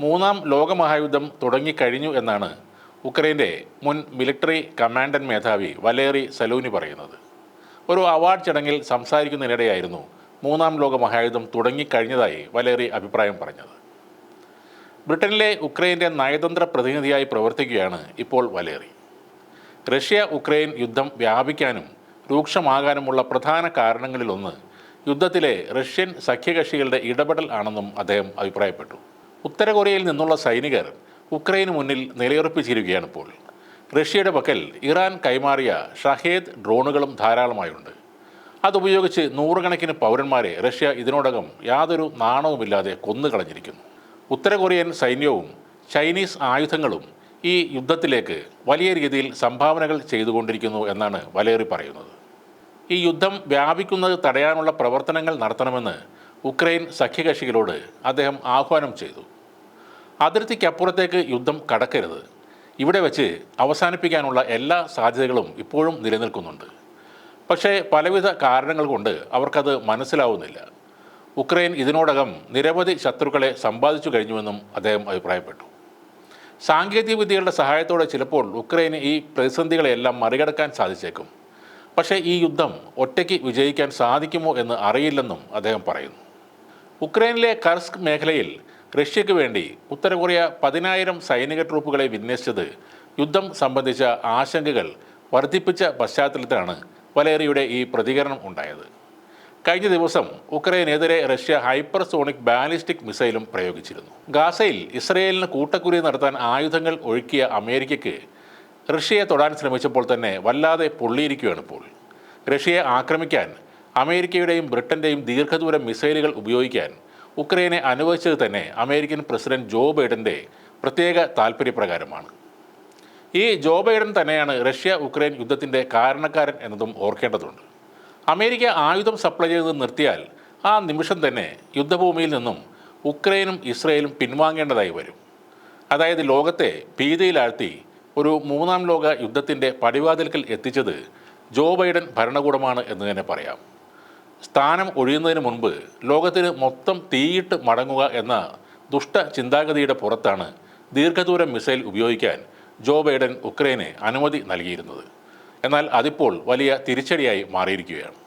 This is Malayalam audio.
മൂന്നാം ലോകമഹായുദ്ധം തുടങ്ങിക്കഴിഞ്ഞു എന്നാണ് ഉക്രൈന്റെ മുൻ മിലിറ്ററി കമാൻഡൻ മേധാവി വലേറി സലൂനി പറയുന്നത്. ഒരു അവാർഡ് ചടങ്ങിൽ സംസാരിക്കുന്നതിനിടെയായിരുന്നു മൂന്നാം ലോക മഹായുദ്ധം തുടങ്ങിക്കഴിഞ്ഞതായി വലേറി അഭിപ്രായം പറഞ്ഞത്. ബ്രിട്ടനിലെ ഉക്രൈന്റെ നയതന്ത്ര പ്രതിനിധിയായി പ്രവർത്തിക്കുകയാണ് ഇപ്പോൾ വലേറി. റഷ്യ ഉക്രൈൻ യുദ്ധം വ്യാപിക്കാനും രൂക്ഷമാകാനുമുള്ള പ്രധാന കാരണങ്ങളിലൊന്ന് യുദ്ധത്തിലെ റഷ്യൻ സഖ്യകക്ഷികളുടെ ഇടപെടൽ ആണെന്നും അദ്ദേഹം അഭിപ്രായപ്പെട്ടു. ഉത്തര കൊറിയയിൽ നിന്നുള്ള സൈനികർ ഉക്രൈന് മുന്നിൽ നിലയുറപ്പിച്ചിരിക്കുകയാണ് ഇപ്പോൾ റഷ്യയുടെ പക്കൽ ഇറാൻ കൈമാറിയ ഷഹേദ് ഡ്രോണുകളും ധാരാളമായുണ്ട്. അതുപയോഗിച്ച് നൂറുകണക്കിന് പൗരന്മാരെ റഷ്യ ഇതിനോടകം യാതൊരു നാണവുമില്ലാതെ കൊന്നുകളഞ്ഞിരിക്കുന്നു. ഉത്തര കൊറിയൻ സൈന്യവും ചൈനീസ് ആയുധങ്ങളും ഈ യുദ്ധത്തിലേക്ക് വലിയ രീതിയിൽ സംഭാവനകൾ ചെയ്തുകൊണ്ടിരിക്കുന്നു എന്നാണ് വലേറി പറയുന്നത്. ഈ യുദ്ധം വ്യാപിക്കുന്നത് തടയാനുള്ള പ്രവർത്തനങ്ങൾ നടത്തണമെന്ന് ഉക്രൈൻ സഖ്യകക്ഷികളോട് അദ്ദേഹം ആഹ്വാനം ചെയ്തു. അതിർത്തിക്കപ്പുറത്തേക്ക് യുദ്ധം കടക്കരുത്. ഇവിടെ വെച്ച് അവസാനിപ്പിക്കാനുള്ള എല്ലാ സാധ്യതകളും ഇപ്പോഴും നിലനിൽക്കുന്നുണ്ട്. പക്ഷേ പലവിധ കാരണങ്ങൾ കൊണ്ട് അവർക്കത് മനസ്സിലാവുന്നില്ല. ഉക്രൈൻ ഇതിനോടകം നിരവധി ശത്രുക്കളെ സമ്പാദിച്ചു കഴിഞ്ഞുവെന്നും അദ്ദേഹം അഭിപ്രായപ്പെട്ടു. സാങ്കേതിക വിദ്യകളുടെ സഹായത്തോടെ ചിലപ്പോൾ ഉക്രൈന് ഈ പ്രതിസന്ധികളെല്ലാം മറികടക്കാൻ സാധിച്ചേക്കും. പക്ഷേ ഈ യുദ്ധം ഒറ്റയ്ക്ക് വിജയിക്കാൻ സാധിക്കുമോ എന്ന് അറിയില്ലെന്നും അദ്ദേഹം പറയുന്നു. ഉക്രൈനിലെ കർസ്ക് മേഖലയിൽ റഷ്യയ്ക്ക് വേണ്ടി ഉത്തര കൊറിയ പതിനായിരം സൈനിക ട്രൂപ്പുകളെ വിന്യസിച്ചത് യുദ്ധം സംബന്ധിച്ച ആശങ്കകൾ വർദ്ധിപ്പിച്ച പശ്ചാത്തലത്തിലാണ് വലേറിയുടെ ഈ പ്രതികരണം ഉണ്ടായത്. കഴിഞ്ഞ ദിവസം ഉക്രൈനെതിരെ റഷ്യ ഹൈപ്പർസോണിക് ബാലിസ്റ്റിക് മിസൈലും പ്രയോഗിച്ചിരുന്നു. ഗാസയിൽ ഇസ്രയേലിന് കൂട്ടക്കുരി നടത്താൻ ആയുധങ്ങൾ ഒഴുക്കിയ അമേരിക്കയ്ക്ക് റഷ്യയെ തൊടാൻ ശ്രമിച്ചപ്പോൾ തന്നെ വല്ലാതെ പൊള്ളിയിരിക്കുകയാണ് ഇപ്പോൾ. റഷ്യയെ ആക്രമിക്കാൻ അമേരിക്കയുടെയും ബ്രിട്ടന്റെയും ദീർഘദൂര മിസൈലുകൾ ഉപയോഗിക്കാൻ ഉക്രൈനെ അനുവദിച്ചത് തന്നെ അമേരിക്കൻ പ്രസിഡന്റ് ജോ ബൈഡന്റെ പ്രത്യേക താൽപ്പര്യപ്രകാരമാണ്. ഈ ജോ ബൈഡൻ തന്നെയാണ് റഷ്യ ഉക്രൈൻ യുദ്ധത്തിന്റെ കാരണക്കാരൻ എന്നതും ഓർക്കേണ്ടതുണ്ട്. അമേരിക്ക ആയുധം സപ്ലൈ ചെയ്ത് നിർത്തിയാൽ ആ നിമിഷം തന്നെ യുദ്ധഭൂമിയിൽ നിന്നും ഉക്രൈനും ഇസ്രയേലും പിൻവാങ്ങേണ്ടതായി വരും. അതായത് ലോകത്തെ ഭീതിയിലാഴ്ത്തി ഒരു മൂന്നാം ലോക യുദ്ധത്തിന്റെ പടിവാതിൽക്കൽ എത്തിച്ചത് ജോ ബൈഡൻ ഭരണകൂടമാണ് എന്ന് തന്നെ പറയാം. സ്ഥാനം ഒഴിയുന്നതിന് മുൻപ് ലോകത്തിന് മൊത്തം തീയിട്ട് മടങ്ങുക എന്ന ദുഷ്ട ചിന്താഗതിയുടെ പുറത്താണ് ദീർഘദൂര മിസൈൽ ഉപയോഗിക്കാൻ ജോ ബൈഡൻ ഉക്രൈനെ അനുമതി നൽകിയിരുന്നത്. എന്നാൽ അതിപ്പോൾ വലിയ തിരിച്ചടിയായി മാറിയിരിക്കുകയാണ്.